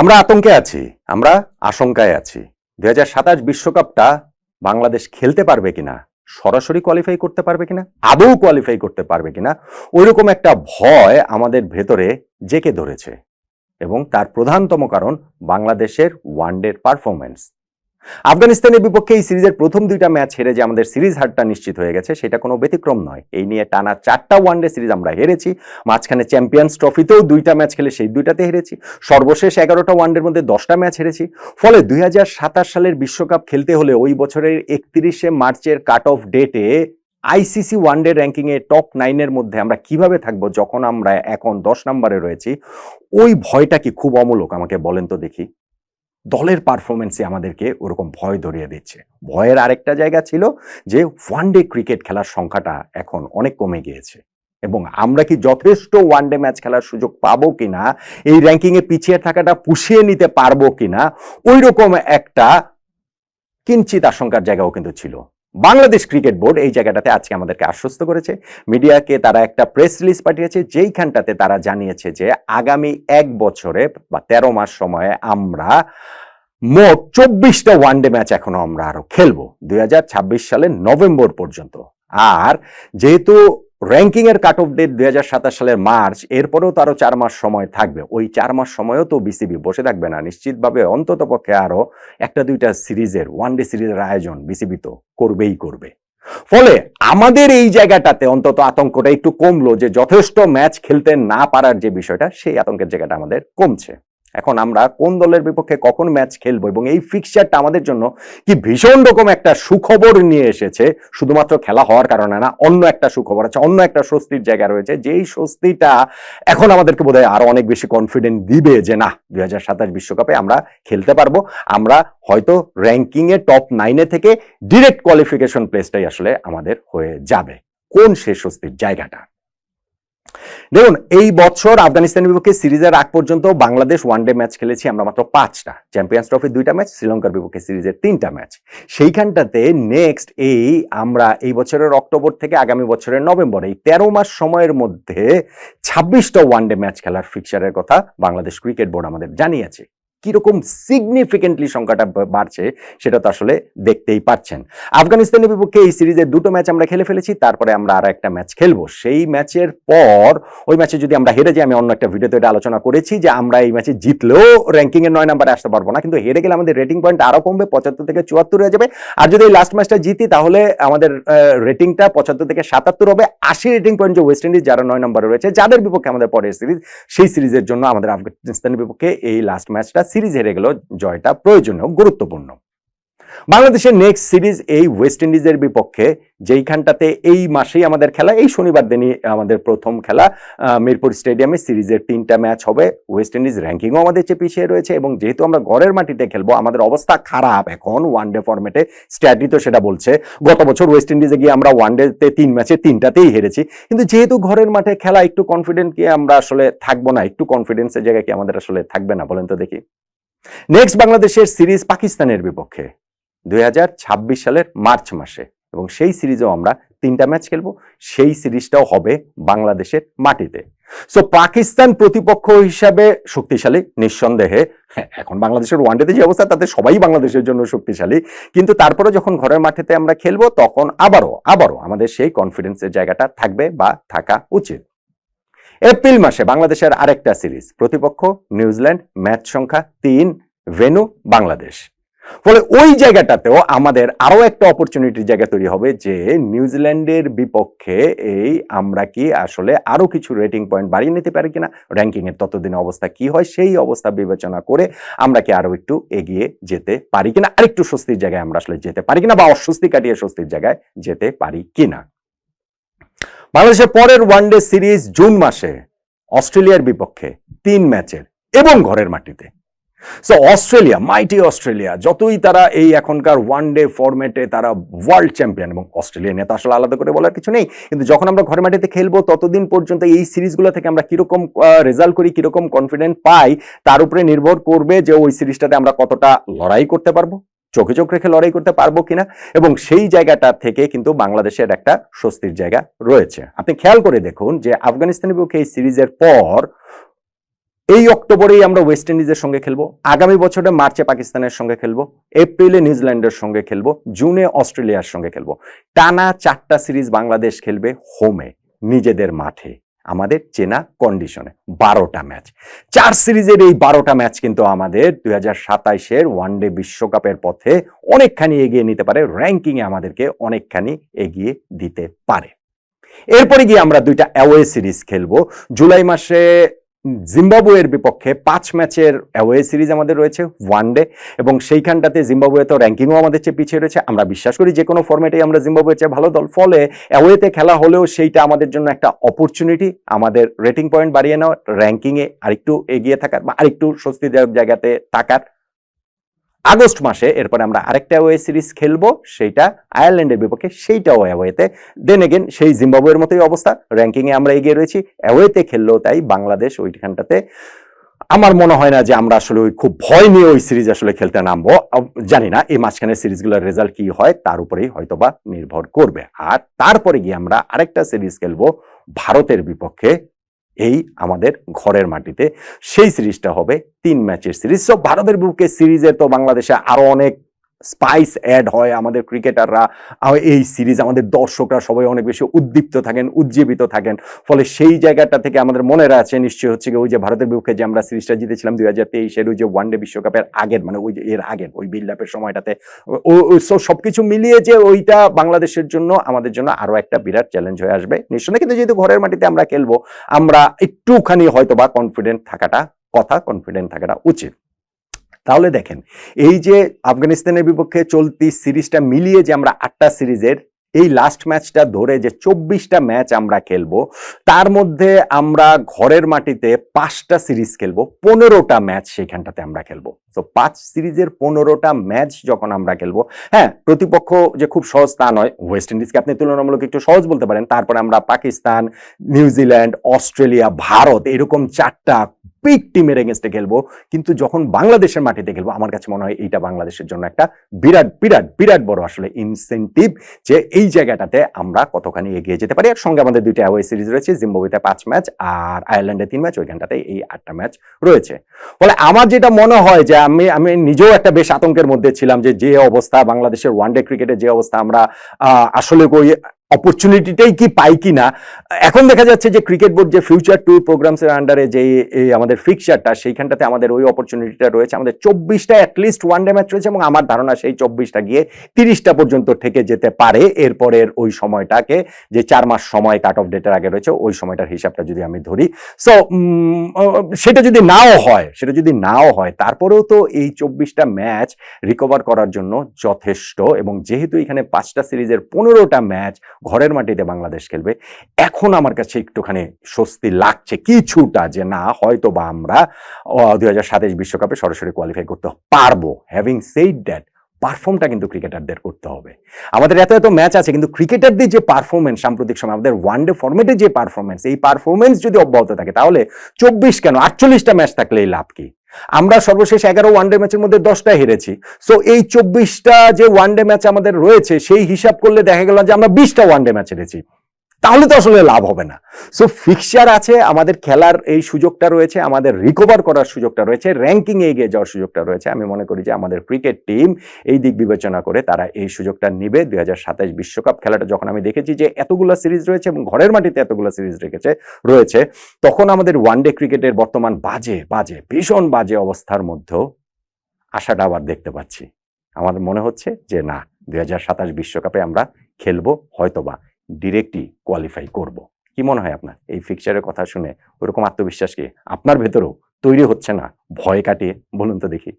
আমরা আতঙ্কে আছি, আমরা আশঙ্কায় আছি। দুই হাজার বিশ্বকাপটা বাংলাদেশ খেলতে পারবে কিনা, সরাসরি কোয়ালিফাই করতে পারবে কিনা, আদৌ কোয়ালিফাই করতে পারবে কিনা, ওইরকম একটা ভয় আমাদের ভেতরে জেকে ধরেছে। এবং তার প্রধানতম কারণ বাংলাদেশের ওয়ানডের পারফরমেন্স আফগানিস্তানের বিপক্ষে এই সিরিজের প্রথম দুইটা ম্যাচ হেরে যে আমাদের সিরিজ হারটা নিশ্চিত হয়ে গেছে, সেটা কোনো ব্যতিক্রম নয়। এই নিয়ে টানা চারটা ওয়ানডে সিরিজ আমরা হেরেছি। মাঝখানে চ্যাম্পিয়ন্স ট্রফিতেও দুইটা ম্যাচ খেলে সেই দুইটাতে হেরেছি। সর্বশেষ এগারোটা ওয়ানডের মধ্যে দশটা ম্যাচ হেরেছি। ফলে দুই হাজার সাতাশ সালের বিশ্বকাপ খেলতে হলে ওই বছরের একত্রিশে মার্চের কাট অফ ডেটে আইসিসি ওয়ানডে র্যাঙ্কিংয়ে টপ নাইনের মধ্যে আমরা কীভাবে থাকব যখন আমরা এখন দশ নম্বরে রয়েছি, ওই ভয়টা কি খুব অমূলক আমাকে বলেন তো দেখি। দলের পারফরমেন্সে আমাদেরকে ওরকম ভয় ধরিয়ে দিচ্ছে। ভয়ের আরেকটা জায়গা ছিল যে ওয়ান ডে ক্রিকেট খেলার সংখ্যাটা এখন অনেক কমে গিয়েছে। এবং আমরা কি যথেষ্ট ওয়ান ডে ম্যাচ খেলার সুযোগ পাবো কিনা, এই র্যাঙ্কিংয়ে পিছিয়ে থাকাটা পুষিয়ে নিতে পারব কিনা ওই রকম একটা কিঞ্চিত আশঙ্কার জায়গাও কিন্তু ছিল। বাংলাদেশ ক্রিকেট বোর্ড এই জায়গাটাতে আজকে আমাদেরকে আশ্বস্ত করেছে। মিডিয়াকে তারা একটা প্রেস রিলিজ পাঠিয়েছে, যেইখানটাতে তারা জানিয়েছে যে আগামী এক বছরে বা তেরো মাস সময়ে আমরা মোট চব্বিশটা ওয়ানডে ম্যাচ এখনও আমরা আরও খেলব দু হাজার ছাব্বিশ সালের নভেম্বর পর্যন্ত। আর যেহেতু র্যাঙ্কিং এর কাট অফ ডেট দুই সালের মার্চ এরপরেও তো আরও চার মাস সময় থাকবে। ওই চার মাস সময়ও তো বিসিবি বসে থাকবে না। নিশ্চিতভাবে অন্তত পক্ষে আরও একটা দুইটা সিরিজের ওয়ান ডে সিরিজের আয়োজন বিসিবি তো করবেই করবে। ফলে আমাদের এই জায়গাটাতে অন্তত আতঙ্কটা একটু কমলো যে যথেষ্ট ম্যাচ খেলতে না পারার যে বিষয়টা, সেই আতঙ্কের জায়গাটা আমাদের কমছে। এখন আমরা কোন দলের বিপক্ষে কখন ম্যাচ খেলব এবং এই ফিক্সচারটা আমাদের জন্য কি ভীষণ রকম একটা সুখবর নিয়ে এসেছে। শুধুমাত্র খেলা হওয়ার কারণে না, অন্য একটা সুখবর আছে, অন্য একটা স্বস্তির জায়গা রয়েছে। যেই স্বস্তিটা এখন আমাদেরকে বোধহয় আরও অনেক বেশি কনফিডেন্ট দিবে যে না, দুই হাজার বিশ্বকাপে আমরা খেলতে পারব। আমরা হয়তো র্যাঙ্কিং এ টপ নাইনে থেকে ডিরেক্ট কোয়ালিফিকেশন প্লেসটাই আসলে আমাদের হয়ে যাবে। কোন সে স্বস্তির জায়গাটা? দেখুন, এই বছর আফগানিস্তানের বিপক্ষে সিরিজের আগ পর্যন্ত বাংলাদেশ ওয়ানডে ম্যাচ খেলেছি আমরা মাত্র পাঁচটা। চ্যাম্পিয়ন্স ট্রফির দুইটা ম্যাচ শ্রীলঙ্কার বিপক্ষে সিরিজের তিনটা ম্যাচ সেইখানটাতে নেক্সট এই আমরা এই বছরের অক্টোবর থেকে আগামী বছরের নভেম্বর, এই তেরো মাস সময়ের মধ্যে ছাব্বিশটা ওয়ানডে ম্যাচ খেলার ফিক্সারের কথা বাংলাদেশ ক্রিকেট বোর্ড আমাদের জানিয়েছে। কীরকম সিগনিফিকেন্টলি সংখ্যাটা বাড়ছে সেটা তো আসলে দেখতেই পাচ্ছেন। আফগানিস্তানের বিপক্ষে এই সিরিজের দুটো ম্যাচ আমরা খেলে ফেলেছি, তারপরে আমরা আর একটা ম্যাচ খেলব। সেই ম্যাচের পর, ওই ম্যাচে যদি আমরা হেরে যাই, আমি অন্য একটা ভিডিওতে এটা আলোচনা করেছি যে আমরা এই ম্যাচে জিতলেও র্যাঙ্কিংয়ের নয় নাম্বারে আসতে পারব না। কিন্তু হেরে গেলে আমাদের রেটিং পয়েন্ট আরও কমবে, পঁচাত্তর থেকে চুয়াত্তর হয়ে যাবে। আর যদি এই লাস্ট ম্যাচটা জিতি, তাহলে আমাদের রেটিংটা পঁচাত্তর থেকে সাতাত্তর হবে। আশি রেটিং পয়েন্ট যে ওয়েস্ট ইন্ডিজ যারা নয় নম্বরে রয়েছে, যাদের বিপক্ষে আমাদের পরের সিরিজ, সেই সিরিজের জন্য আমাদের আফগানিস্তানের বিপক্ষে এই লাস্ট ম্যাচটা সিরিজ হেরে গেল জয়টা প্রয়োজনীয় গুরুত্বপূর্ণ। বাংলাদেশের নেক্সট সিরিজ এই ওয়েস্ট ইন্ডিজের বিপক্ষে, যেইখানটাতে এই মাসেই আমাদের খেলা, এই শনিবার দিনই আমাদের প্রথম খেলা মিরপুর স্টেডিয়ামে সিরিজের তিনটা ম্যাচ হবে। ওয়েস্ট ইন্ডিজ র্যাঙ্কিংও আমাদের চেয়ে পিছিয়ে রয়েছে এবং যেহেতু আমরা ঘরের মাটিতে খেলব, আমাদের অবস্থা খারাপ এখন ওয়ান ডে ফরম্যাটে স্ট্র্যাটি তো সেটা বলছে। গত বছর ওয়েস্ট ইন্ডিজে গিয়ে আমরা ওয়ান ডেতে তিন ম্যাচে তিনটাতেই হেরেছি। কিন্তু যেহেতু ঘরের মাঠে খেলা, একটু কনফিডেন্ট কি আমরা আসলে থাকব না? একটু কনফিডেন্সের জায়গায় কি আমাদের আসলে থাকবে না? বলেন তো দেখি। নেক্সট বাংলাদেশের সিরিজ পাকিস্তানের বিপক্ষে। দুই হাজার ছাব্বিশ সালের মার্চ মাসে। এবং সেই সিরিজেও আমরা তিনটা ম্যাচ খেলব। সেই সিরিজটাও হবে বাংলাদেশের মাটিতে। সো পাকিস্তান প্রতিপক্ষ হিসাবে শক্তিশালী নিঃসন্দেহে। হ্যাঁ, এখন বাংলাদেশের ওয়ানডেতে যে অবস্থা তাতে সবাই বাংলাদেশের জন্য শক্তিশালী। কিন্তু তারপরে যখন ঘরের মাঠেতে আমরা খেলব তখন আবারও আবারও আমাদের সেই কনফিডেন্সের জায়গাটা থাকবে বা থাকা উচিত। এপ্রিল মাসে বাংলাদেশের আরেকটা সিরিজ প্রতিপক্ষ নিউজিল্যান্ড ম্যাচ সংখ্যা তিন ভেনু বাংলাদেশ। ফলে ওই জায়গাটাতেও আমাদের আরও একটা অপরচুনিটির জায়গা তৈরি হবে যে নিউজিল্যান্ডের বিপক্ষে এই আমরা কি আসলে আরও কিছু রেটিং পয়েন্ট বাড়িয়ে নিতে পারি কিনা র্যাঙ্কিং এর ততদিনে অবস্থা কি হয় সেই অবস্থা বিবেচনা করে আমরা কি আরও একটু এগিয়ে যেতে পারি কিনা, আরেকটু স্বস্তির জায়গায় আমরা আসলে যেতে পারি কিনা বা অস্বস্তি কাটিয়ে স্বস্তির জায়গায় যেতে পারি কিনা। বাংলাদেশের পরের ওয়ানডে সিরিজ জুন মাসে অস্ট্রেলিয়ার বিপক্ষে তিন ম্যাচের এবং ঘরের মাটিতে। সো অস্ট্রেলিয়া মাইটি অস্ট্রেলিয়া যতই তারা এই এখনকার ওয়ান ডে ফরম্যাটে তারা ওয়ার্ল্ড চ্যাম্পিয়ন এবং অস্ট্রেলিয়া নেতা আসলে আলাদা করে বলার কিছু নেই। কিন্তু যখন আমরা ঘরে মাটিতে খেলব, ততদিন পর্যন্ত এই সিরিজগুলো থেকে আমরা কীরকম রেজাল্ট করি, কীরকম কনফিডেন্ট পাই, তার উপরে নির্ভর করবে যে ওই সিরিজটাতে আমরা কতটা লড়াই করতে পারব, চোখে চোখ রেখে লড়াই করতে পারব কিনা। এবং সেই জায়গাটা থেকে কিন্তু বাংলাদেশের একটা স্বস্তির জায়গা রয়েছে। আপনি খেয়াল করে দেখুন যে আফগানিস্তানের পক্ষে এই সিরিজের পর এই অক্টোবরেই আমরা ওয়েস্ট ইন্ডিজের সঙ্গে খেলব। আগামী বছরে মার্চে পাকিস্তানের সঙ্গে খেলব। এপ্রিলে নিউজিল্যান্ডের সঙ্গে খেলব। জুনে অস্ট্রেলিয়ার সঙ্গে খেলব। টানা চারটা সিরিজ বাংলাদেশ খেলবে হোমে, নিজেদের মাঠে। আমাদের চেনা কন্ডিশনে বারোটা ম্যাচ। চার সিরিজের এই বারোটা ম্যাচ কিন্তু আমাদের দুই হাজার সাতাইশের ওয়ানডে বিশ্বকাপের পথে অনেকখানি এগিয়ে নিতে পারে। র্যাঙ্কিংয়ে আমাদেরকে অনেকখানি এগিয়ে দিতে পারে। এরপরে গিয়ে আমরা দুইটা অ্যাওয়ে সিরিজ খেলব। জুলাই মাসে জিম্বাবুয়ের বিপক্ষে পাঁচ ম্যাচের অ্যাওয়ে সিরিজ আমাদের রয়েছে ওয়ান ডে এবং সেইখানটাতে জিম্বাবুয়ে তো র্যাঙ্কিংও আমাদের চেয়ে পিছিয়ে রয়েছে। আমরা বিশ্বাস করি যে কোনো ফর্মেটেই আমরা জিম্বাবুয়ের চেয়ে ভালো দল। ফলে অ্যাওয়েতে খেলা হলেও সেইটা আমাদের জন্য একটা অপরচুনিটি আমাদের রেটিং পয়েন্ট বাড়িয়ে নেওয়ার র্যাঙ্কিংয়ে আরেকটু এগিয়ে থাকার বা আরেকটু স্বস্তিদায়ক জায়গাতে থাকার। আগস্ট মাসে এরপরে আমরা আরেকটা ওয়ে সিরিজ খেলব, সেইটা আয়ারল্যান্ডের বিপক্ষে সেইটাও অ্যাওয়েতে দেন এগেন সেই জিম্বাবুয়ের মতোই অবস্থা। র্যাঙ্কিংয়ে আমরা এগিয়ে রয়েছি অ্যাওয়েতে খেললেও তাই বাংলাদেশ ওইখানটাতে। আমার মনে হয় না যে আমরা আসলে ওই খুব ভয় নিয়ে ওই সিরিজ আসলে খেলতে নামবো। জানি না, এই মাঝখানে সিরিজগুলোর রেজাল্ট কি হয়, তার উপরেই হয়তোবা নির্ভর করবে। আর তারপরে গিয়ে আমরা আরেকটা সিরিজ খেলব, ভারতের বিপক্ষে এই আমাদের ঘরের মাটিতে। সেই সিরিজটা হবে তিন ম্যাচের সিরিজ। সব ভারতের বিপক্ষে সিরিজের তো বাংলাদেশে আরও অনেক স্পাইস অ্যাড হয় আমাদের ক্রিকেটাররা এই সিরিজ আমাদের দর্শকরা সবাই অনেক বেশি উদ্দীপ্ত থাকেন, উজ্জীবিত থাকেন। ফলে সেই জায়গাটা থেকে আমাদের মনে আছে নিশ্চয় হচ্ছে ওই যে ভারতের বিপক্ষে যে আমরা সিরিজটা জিতেছিলাম দুই হাজার তেইশের ওই যে ওয়ানডে বিশ্বকাপের আগের মানে ওই যে এর আগের, ওই বিল্ড আপের সময়টাতে। ও- ও- সো সবকিছু মিলিয়ে যে ওইটা বাংলাদেশের জন্য আমাদের জন্য আরও একটা বিরাট চ্যালেঞ্জ হয়ে আসবে। নিশ্চয়ই কিন্তু যেহেতু ঘরের মাটিতে আমরা খেলব, আমরা একটুখানি হয়তো বা কনফিডেন্ট থাকাটা, কথা কনফিডেন্ট থাকাটা উচিত। তাহলে দেখেন, এই যে আফগানিস্তানের বিপক্ষে চলতি সিরিজটা মিলিয়ে যে আমরা আটটা সিরিজের এই লাস্ট ম্যাচটা ধরে যে চব্বিশটা ম্যাচ আমরা খেলব, তার মধ্যে আমরা ঘরের মাটিতে পাঁচটা সিরিজ খেলব, পনেরোটা ম্যাচ সেখানটাতে আমরা খেলব। তো পাঁচ সিরিজের পনেরোটা ম্যাচ যখন আমরা খেলব হ্যাঁ প্রতিপক্ষ যে খুব সহজ তা নয় ওয়েস্ট ইন্ডিজকে আপনি তুলনামূলক একটু সহজ বলতে পারেন, তারপরে আমরা পাকিস্তান নিউজিল্যান্ড অস্ট্রেলিয়া ভারত, এরকম চারটা পিক টিমের এগেনস্টে খেলব। কিন্তু যখন বাংলাদেশের মাটিতে খেলব, আমার কাছে মনে হয় এইটা বাংলাদেশের জন্য একটা বিরাট বিরাট বিরাট বড় আসলে ইনসেন্টিভ যে এই জায়গাটাতে আমরা কতখানি এগিয়ে যেতে পারি। আর সঙ্গে আমাদের দুইটা অ্যাওয়ে সিরিজ রয়েছে জিম্বাবুতে পাঁচ ম্যাচ আর আয়ারল্যান্ডে তিন ম্যাচ ওইখানটাতে এই আটটা ম্যাচ রয়েছে। ফলে আমার যেটা মনে হয় যে আমি আমি নিজেও একটা বেশ আতঙ্কের মধ্যে ছিলাম যে যে অবস্থা বাংলাদেশের ওয়ানডে ক্রিকেটের যে অবস্থা আমরা আসলে ওই অপরচুনিটিটাই কি পাই কি না এখন দেখা যাচ্ছে যে ক্রিকেট বোর্ড যে ফিউচার ট্যুর প্রোগ্রামস এর আন্ডারে যে আমাদের ফিক্সারটা সেইখানটাতে আমাদের ওই অপরচুনিটিটা রয়েছে। আমাদের চব্বিশটা অ্যাটলিস্ট ওয়ান ডে ম্যাচ রয়েছে এবং আমার ধারণা সেই চব্বিশটা গিয়ে তিরিশটা পর্যন্ত থেকে যেতে পারে। এরপরের ওই সময়টাকে যে চার মাস সময় কাট অফ ডেটের আগে রয়েছে, ওই সময়টার হিসাবটা যদি আমি ধরি। সো সেটা যদি নাও হয়, সেটা যদি নাও হয়, তারপরেও তো এই চব্বিশটা ম্যাচ রিকভার করার জন্য যথেষ্ট এবং যেহেতু এখানে পাঁচটা সিরিজের পনেরোটা ম্যাচ ঘরের মাটিতে বাংলাদেশ খেলবে। এখন আমার কাছে একটুখানি স্বস্তি লাগছে, কিছুটা যে না হয়তো বা আমরা দুই হাজার সাতাইশ বিশ্বকাপে সরাসরি কোয়ালিফাই করতে পারব। হ্যাভিং সেইড দ্যাট পারফর্মটা কিন্তু ক্রিকেটারদের করতে হবে। আমাদের এত এত ম্যাচ আছে, কিন্তু ক্রিকেটারদের যে পারফরমেন্স সাম্প্রতিক সময় আমাদের ওয়ান ডে ফর্মেটে যে পারফরমেন্স এই পারফরমেন্স যদি অব্যাহত থাকে, তাহলে চব্বিশ কেন? আটচল্লিশটা ম্যাচ থাকলে লাভ কি? আমরা সর্বশেষ এগারো ওয়ানডে ম্যাচের মধ্যে দশটা হেরেছি। সো এই চব্বিশটা যে ওয়ানডে ম্যাচ আমাদের রয়েছে, সেই হিসাব করলে দেখা গেল যে আমরা বিশটা ওয়ানডে ম্যাচ হেরেছি। তাহলে তো আসলে লাভ হবে না। সো ফিক্সচার আছে, আমাদের খেলার এই সুযোগটা রয়েছে, আমাদের রিকভার করার সুযোগটা রয়েছে র্যাঙ্কিং এ এগিয়ে যাওয়ার সুযোগটা রয়েছে। আমি মনে করি যে আমাদের ক্রিকেট টিম এই দিক বিবেচনা করে তারা এই সুযোগটা নিবে। দুই বিশ্বকাপ খেলাটা যখন আমি দেখেছি যে এতগুলো সিরিজ রয়েছে এবং ঘরের মাটিতে এতগুলো সিরিজ রেখেছে, রয়েছে, তখন আমাদের ওয়ানডে ক্রিকেটের বর্তমান বাজে বাজে, ভীষণ বাজে অবস্থার মধ্যেও আশাটা আবার দেখতে পাচ্ছি। আমার মনে হচ্ছে যে না, দুই বিশ্বকাপে আমরা খেলব, হয়তোবা ডিরেক্টই কোয়ালিফাই করব। কি মনে হয় আপনার? এই ফিক্সারের কথা শুনে ওরকম আত্মবিশ্বাস কি আপনার ভেতরেও তৈরি হচ্ছে না? ভয় কাটিয়ে? বলুন তো দেখি।